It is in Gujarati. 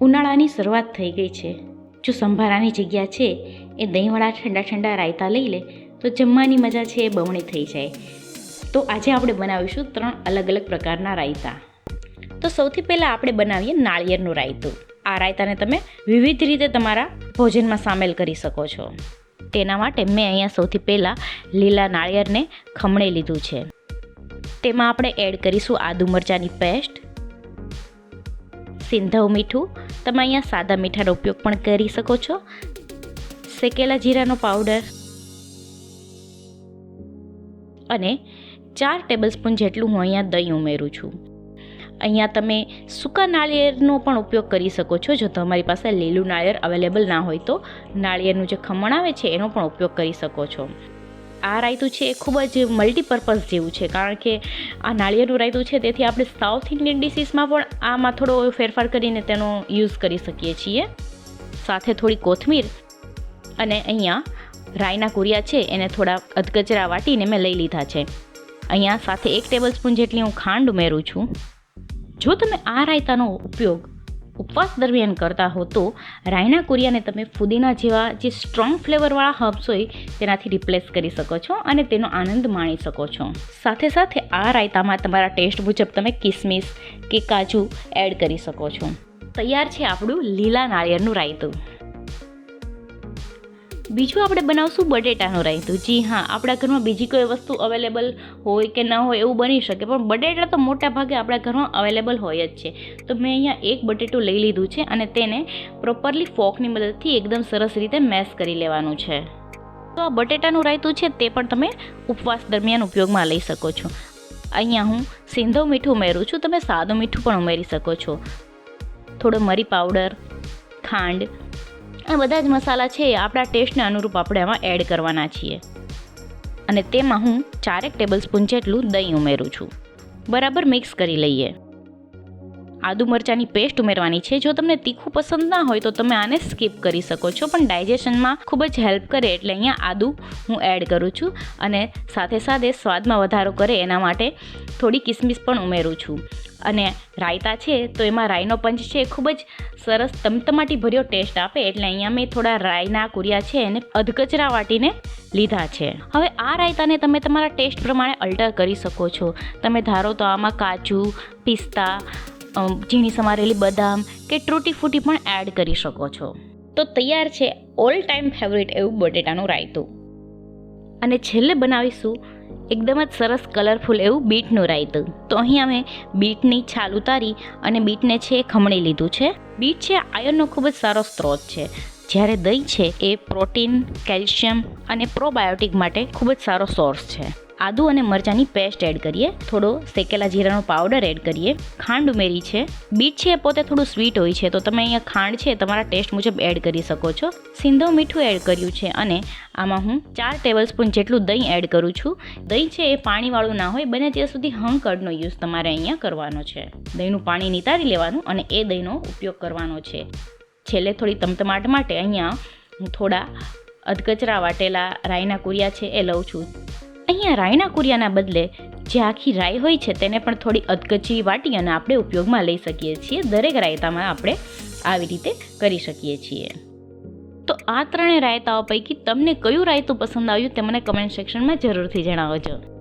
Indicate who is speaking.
Speaker 1: ઉનાળાની શરૂઆત થઈ ગઈ છે. જો સંભારાની જગ્યા છે એ દહીંવાળા ઠંડા ઠંડા રાયતા લઈ લે, તો જમવાની મજા છે એ બમણી થઈ જાય. તો આજે આપણે બનાવીશું ત્રણ અલગ અલગ પ્રકારના રાયતા. તો સૌથી પહેલાં આપણે બનાવીએ નાળિયેરનું રાયતું. આ રાયતાને તમે વિવિધ રીતે તમારા ભોજનમાં સામેલ કરી શકો છો. તેના માટે મેં અહીંયા સૌથી પહેલાં લીલા નાળિયેરને ખમણી લીધું છે. તેમાં આપણે એડ કરીશું આદુ મરચાંની પેસ્ટ સિંધવ મીઠું. તમે અહીંયા સાદા મીઠાનો ઉપયોગ પણ કરી શકો છો. શેકેલા જીરાનો પાવડર અને ચાર ટેબલસ્પૂન જેટલું હું અહીંયા દહીં ઉમેરું છું. અહીંયા તમે સૂકા નાળિયેરનો પણ ઉપયોગ કરી શકો છો. જો તમારી પાસે લીલું નાળિયેર અવેલેબલ ના હોય તો, નાળિયેરનું જે ખમણ આવે છે, એનો પણ ઉપયોગ કરી શકો છો. આ રાયતું છે એ ખૂબ જ મલ્ટીપર્પઝ જેવું છે, કારણ કે આ નાળિયેરનું રાયતું છે, તેથી આપણે સાઉથ ઇન્ડિયન ડિશીસમાં પણ આમાં થોડો ફેરફાર કરીને તેનો યુઝ કરી શકીએ છીએ. સાથે થોડી કોથમીર અને અહીંયા રાયના કુરિયા છે, એને થોડા અધકચરા વાટીને મેં લઈ લીધા છે. અહીંયા સાથે એક ટેબલ સ્પૂન જેટલી હું ખાંડ ઉમેરું છું. જો તમે આ રાયતાનો ઉપયોગ ઉપવાસ દરમિયાન કરતા હો તો રાયના કુરિયાને તમે ફુદીના જેવા જે સ્ટ્રોંગ ફ્લેવરવાળા હર્બ્સ હોય તેનાથી રિપ્લેસ કરી શકો છો અને તેનો આનંદ માણી શકો છો. સાથે સાથે આ રાયતામાં તમારા ટેસ્ટ મુજબ તમે કિસમિસ કે કાજુ એડ કરી શકો છો. તૈયાર છે આપણું લીલા નાળિયેરનું રાયતું. બીજું આપણે બનાવશું બટેટાનું રાયતું. જી હા, આપણા ઘરમાં બીજી કોઈ વસ્તુ અવેલેબલ હોય કે ન હોય એવું બની શકે, પણ બટેટા તો મોટા ભાગે આપણા ઘરમાં અવેલેબલ હોય જ છે. તો મેં અહીંયા એક બટેટું લઈ લીધું છે અને તેને પ્રોપરલી ફોકની મદદથી એકદમ સરસ રીતે મેશ કરી લેવાનું છે. તો આ બટેટાનું રાયતું છે તે પણ તમે ઉપવાસ દરમિયાન ઉપયોગમાં લઈ શકો છો. અહીંયા હું સિંધવ મીઠું ઉમેરું છું, તમે સાદું મીઠું પણ ઉમેરી શકો છો. થોડો મરી પાવડર, ખાંડ આ બધા જ મસાલા છે આપણા ટેસ્ટને અનુરૂપ આપણે આમાં એડ કરવાના છીએ. અને તેમાં હું ચારેક ટેબલ સ્પૂન જેટલું દહીં ઉમેરું છું. બરાબર મિક્સ કરી લઈએ. આદુ મરચાંની પેસ્ટ ઉમેરવાની છે. જો તમને તીખું પસંદ ના હોય તો તમે આને સ્કીપ કરી શકો છો. પણ ડાયજેશનમાં ખૂબ જ હેલ્પ કરે એટલે અહીંયા આદુ હું એડ કરું છું. અને સાથે સાથે સ્વાદમાં વધારો કરે એના માટે થોડી કિસમિસ પણ ઉમેરું છું. અને રાયતા છે, તો એમાં રાઈનો પંચ છે ખૂબ જ સરસ તમતમાટી ભર્યો ટેસ્ટ આપે, એટલે અહીંયા મેં થોડા રાઈના કુરિયા છે, એને અધકચરા વાટીને લીધા છે. હવે આ રાયતાને તમે તમારા ટેસ્ટ પ્રમાણે અલ્ટર કરી શકો છો. તમે ધારો તો આમાં કાજુ, પિસ્તા ઝીણી સમારેલી બદામ કે ટ્રૂટી ફૂટી પણ એડ કરી શકો છો. તો તૈયાર છે ઓલ ટાઈમ ફેવરિટ એવું બટેટાનું રાયતું. અને છેલ્લે બનાવીશું એકદમ જ સરસ કલરફુલ એવું બીટનું રાયતું. તો અહીં અમે બીટની છાલ ઉતારી અને બીટને છે ખમણી લીધું છે. બીટ છે આયર્નનો ખૂબ જ સારો સ્ત્રોત છે. જ્યારે દહીં છે એ પ્રોટીન, કેલ્શિયમ અને પ્રોબાયોટિક માટે ખૂબ જ સારો સોર્સ છે. આદુ અને મરચાંની પેસ્ટ એડ કરીએ. થોડો શેકેલા જીરાનો પાવડર એડ કરીએ. ખાંડ ઉમેરી છે. બીટ છે પોતે થોડું સ્વીટ હોય છે, તો તમે અહીંયા ખાંડ છે તમારા ટેસ્ટ મુજબ એડ કરી શકો છો. સિંધો મીઠું એડ કર્યું છે અને આમાં હું ચાર ટેબલ સ્પૂન જેટલું દહીં એડ કરું છું. દહીં છે એ પાણીવાળું ના હોય, બને ત્યાં સુધી હંકડનો યુઝ તમારે અહીંયા કરવાનો છે. દહીંનું પાણી નિતારી લેવાનું અને એ દહીંનો ઉપયોગ કરવાનો છે. છેલ્લે થોડી તમતમાટ માટે અહીંયા હું થોડા અધકચરા વાટેલા રાઈના કુરિયા છે એ લઉં છું. અહીંયા રાયના કુરિયાના બદલે જે આખી રાય હોય છે તેને પણ થોડી અધકચી વાટી અને આપણે ઉપયોગમાં લઈ શકીએ છીએ. દરેક રાયતામાં આપણે આવી રીતે કરી શકીએ છીએ. તો આ ત્રણેય રાયતાઓ પૈકી તમને કયું રાયતું પસંદ આવ્યું તે મને કમેન્ટ સેક્શનમાં જરૂરથી જણાવજો.